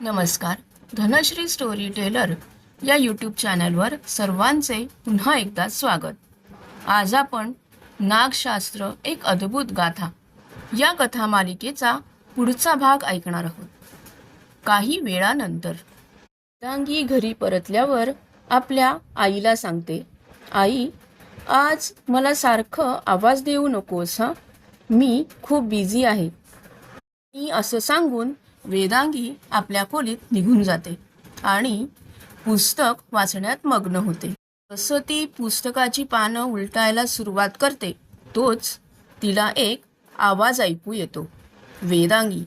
नमस्कार. Dhanashree story teller या YouTube चॅनलवर सर्वांचे पुन्हा एकदा स्वागत. आज आपण नागशास्त्र एक अद्भुत गाथा या कथा मालिकेचा पुढचा भाग ऐकणार आहोत. काही वेळानंतर. वेदांगी घरी परतल्यावर आपल्या आईला सांगते आई आज मला सारखं आवाज देऊ नकोस हां? मी खूप बिझी आहे. मी असं सांगून वेदांगी आपल्या खोलीत निघून जाते आणि पुस्तक वाचण्यात मग्न होते. जसं ती पुस्तकाची पानं उलटायला सुरुवात करते तोच तिला एक आवाज ऐकू येतो. वेदांगी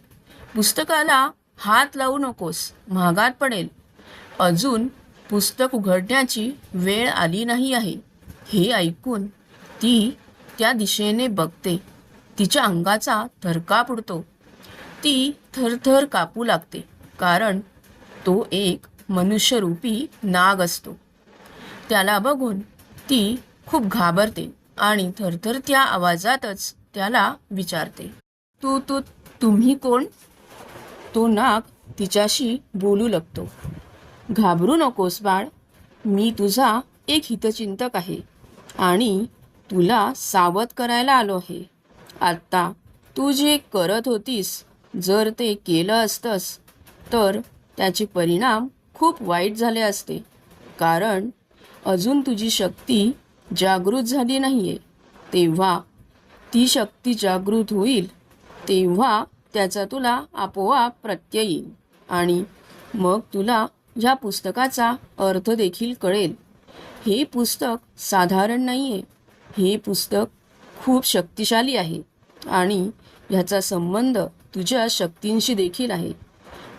पुस्तकाला हात लावू नकोस महागात पडेल. अजून पुस्तक उघडण्याची वेळ आली नाही आहे. हे ऐकून ती त्या दिशेने बघते. तिच्या अंगाचा थरकाप उडतो. ती थरथर कापू लागते कारण तो एक मनुष्यरूपी नाग असतो. त्याला बघून ती खूप घाबरते आणि थरथरत्या आवाजातच त्याला विचारते तू तू तुम्ही कोण? तो नाग तिच्याशी बोलू लागतो घाबरू नकोस बाळ मी तुझा एक हितचिंतक आहे आणि तुला सावध करायला आलो आहे. आत्ता तू जे करत होतीस जर ते केलं असतंस तर त्याचे परिणाम खूप वाईट झाले असते. कारण अजून तुझी शक्ती जागृत झाली नाही आहे तेव्हा ती शक्ती जागृत होईल तेव्हा त्याचा तुला आपोआप प्रत्यय येईल. आणि मग तुला ह्या पुस्तकाचा अर्थ देखील कळेल. हे पुस्तक साधारण नाही आहे हे पुस्तक खूप शक्तिशाली आहे. आणि ह्याचा संबंध तुझ्या शक्तींशी देखील आहे.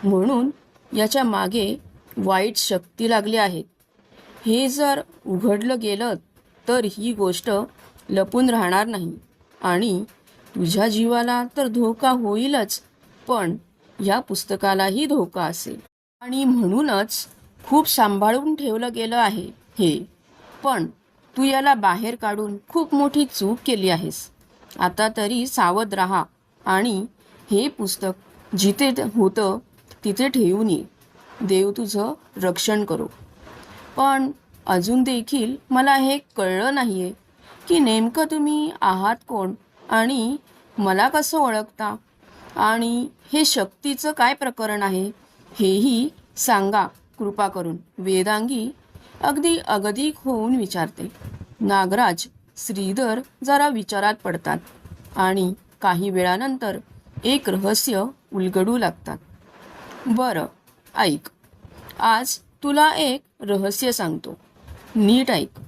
म्हणून याच्या मागे वाईट शक्ती लागली आहेत हे जर उघडलं गेलं तर ही गोष्ट लपून राहणार नाही. आणि तुझ्या जीवाला तर धोका होईलच पण या पुस्तकालाही धोका असेल. आणि म्हणूनच खूप सांभाळून ठेवलं गेलं आहे हे. पण तू याला बाहेर काढून खूप मोठी चूक केली आहेस. आता तरी सावध राहा आणि हे पुस्तक जिथे त- होतं तिथे ठेवून ये. देव तुझं रक्षण करो. पण अजून देखील मला हे कळलं नाही आहे की नेमकं तुम्ही आहात कोण आणि मला कसं ओळखता? आणि हे शक्तीचं काय प्रकरण आहे हेही सांगा. कृपा करून वेदांगी अगदी अगदी होऊन विचारते. नागराज श्रीधर जरा विचारात पडतात आणि काही वेळानंतर एक रहस्य उलगडू लागतात. बरं ऐक. आज तुला एक रहस्य सांगतो. नीट ऐक.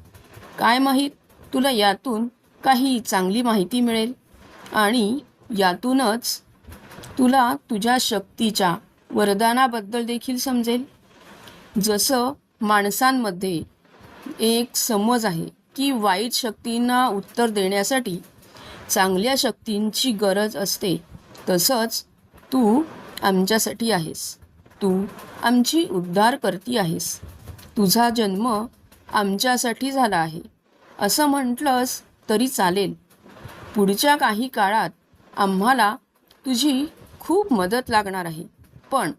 काय माहीत तुला यातून काही चांगली माहिती मिळेल? आणि यातूनच तुला तुझ्या शक्तीच्या वरदानाबद्दल देखील समजेल. जसं माणसांमध्ये एक समज आहे की वाईट शक्तींना उत्तर देण्यासाठी चांगल्या शक्तींची गरज असते. तसंच तू आमच्यासाठी आहेस. तू आमची उद्धार करती आहेस. तुझा जन्म आमच्यासाठी झाला आहे. असं म्हटलंस तरी चालेल. पुढच्या काही काळात आम्हाला तुझी खूप मदत लागणार आहे. पण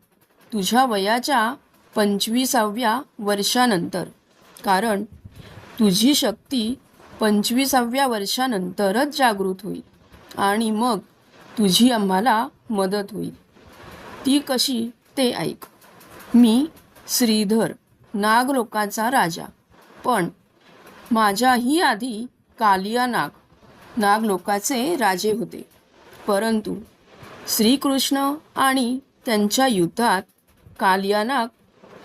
तुझ्या वयाच्या पंचवीसाव्या वर्षानंतर कारण तुझी शक्ती पंचवीसाव्या वर्षानंतरच जागृत होईल. आणि मग तुझी आम्हाला मदत होईल. ती कशी ते ऐक. मी श्रीधर नागलोकाचा राजा. पण माझ्याही आधी कालिया नाग नागलोकाचे राजे होते. परंतु श्रीकृष्ण आणि त्यांच्या युद्धात कालिया नाग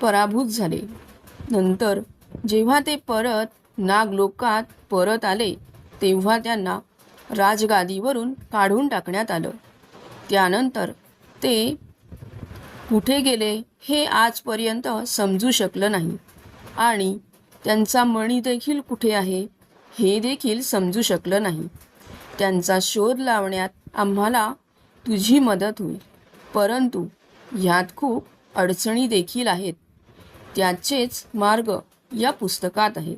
पराभूत झाले. नंतर जेव्हा ते परत नागलोकात परत आले तेव्हा त्यांना राजगादीवरून काढून टाकण्यात आलं. त्यानंतर ते कुठे गेले हे आजपर्यंत समजू शकलं नाही आणि त्यांचा मणी देखील कुठे आहे हे देखील समजू शकलं नाही. त्यांचा शोध लावण्यात आम्हाला तुझी मदत होईल. परंतु ह्यात खूप अडचणी देखील आहेत. त्याचेच मार्ग या पुस्तकात आहे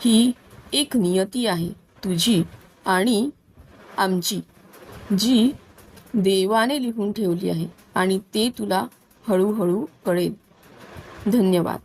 ही एक नियती आहे तुझी. आणि आमची जी देवाने लिहून ठेवली आहे आणि ते तुला हळूहळू कळेल. धन्यवाद.